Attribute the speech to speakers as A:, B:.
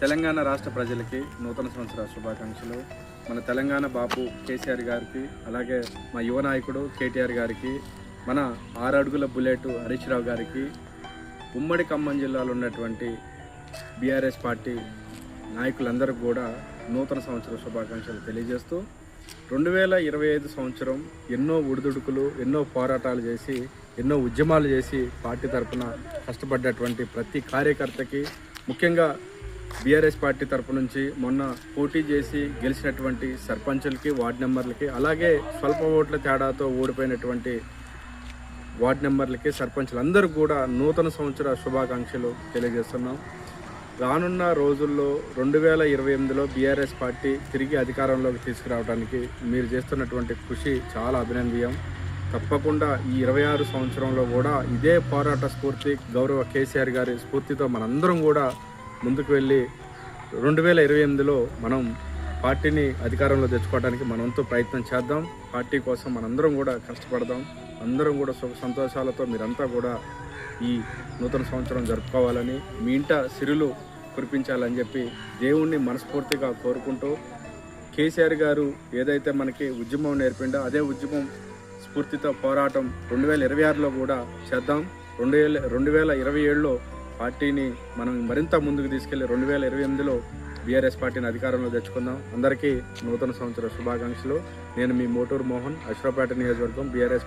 A: తెలంగాణ రాష్ట్ర ప్రజలకి నూతన సంవత్సర శుభాకాంక్షలు. మన తెలంగాణ బాపు కేసీఆర్ గారికి అలాగే మా యువ నాయకుడు కేటీఆర్ గారికి మన ఆరడుగుల బుల్లెట్ హరీష్ రావు గారికి ఉమ్మడి ఖమ్మం జిల్లాలో ఉన్నటువంటి బీఆర్ఎస్ పార్టీ నాయకులందరికీ కూడా నూతన సంవత్సర శుభాకాంక్షలు తెలియజేస్తూ రెండు వేల ఇరవై ఐదు సంవత్సరం ఎన్నో ఉడిదుడుకులు ఎన్నో పోరాటాలు చేసి ఎన్నో ఉద్యమాలు చేసి పార్టీ తరపున కష్టపడ్డటువంటి ప్రతి కార్యకర్తకి ముఖ్యంగా బీఆర్ఎస్ పార్టీ తరపు నుంచి మొన్న పోటీ చేసి గెలిచినటువంటి సర్పంచులకి వార్డు నెంబర్లకి అలాగే స్వల్ప ఓట్ల తేడాతో ఓడిపోయినటువంటి వార్డు నెంబర్లకి సర్పంచులందరూ కూడా నూతన సంవత్సర శుభాకాంక్షలు తెలియజేస్తున్నాం. రానున్న రోజుల్లో రెండు వేల ఇరవై ఎనిమిదిలో బీఆర్ఎస్ పార్టీ తిరిగి అధికారంలోకి తీసుకురావడానికి మీరు చేస్తున్నటువంటి కృషి చాలా అభినందనీయం. తప్పకుండా ఈ ఇరవై ఆరు సంవత్సరంలో కూడా ఇదే పోరాట స్ఫూర్తి గౌరవ కేసీఆర్ గారి స్ఫూర్తితో మనందరం కూడా ముందుకు వెళ్ళి రెండు వేల ఇరవై ఎనిమిదిలో మనం పార్టీని అధికారంలో తెచ్చుకోవడానికి మనంతో ప్రయత్నం చేద్దాం. పార్టీ కోసం మనందరం కూడా కష్టపడదాం. అందరం కూడా సుఖ సంతోషాలతో మీరంతా కూడా ఈ నూతన సంవత్సరం జరుపుకోవాలని మీ ఇంట సిరులు కురిపించాలని చెప్పి దేవుణ్ణి మనస్ఫూర్తిగా కోరుకుంటూ కేసీఆర్ గారు ఏదైతే మనకి ఉద్యమం నేర్పిండో అదే ఉద్యమం స్ఫూర్తితో పోరాటం రెండు వేల ఇరవై ఆరులో కూడా చేద్దాం. రెండు వేల రెండు వేల ఇరవై ఏడులో పార్టీని మనం మరింత ముందుకు తీసుకెళ్ళి రెండు వేల ఇరవై ఎనిమిదిలో బీఆర్ఎస్ పార్టీని అధికారంలో తెచ్చుకుందాం. అందరికీ నూతన సంవత్సర శుభాకాంక్షలు. నేను మీ మోటూరు మోహన్ అశ్వపేట నియోజకవర్గం బీఆర్ఎస్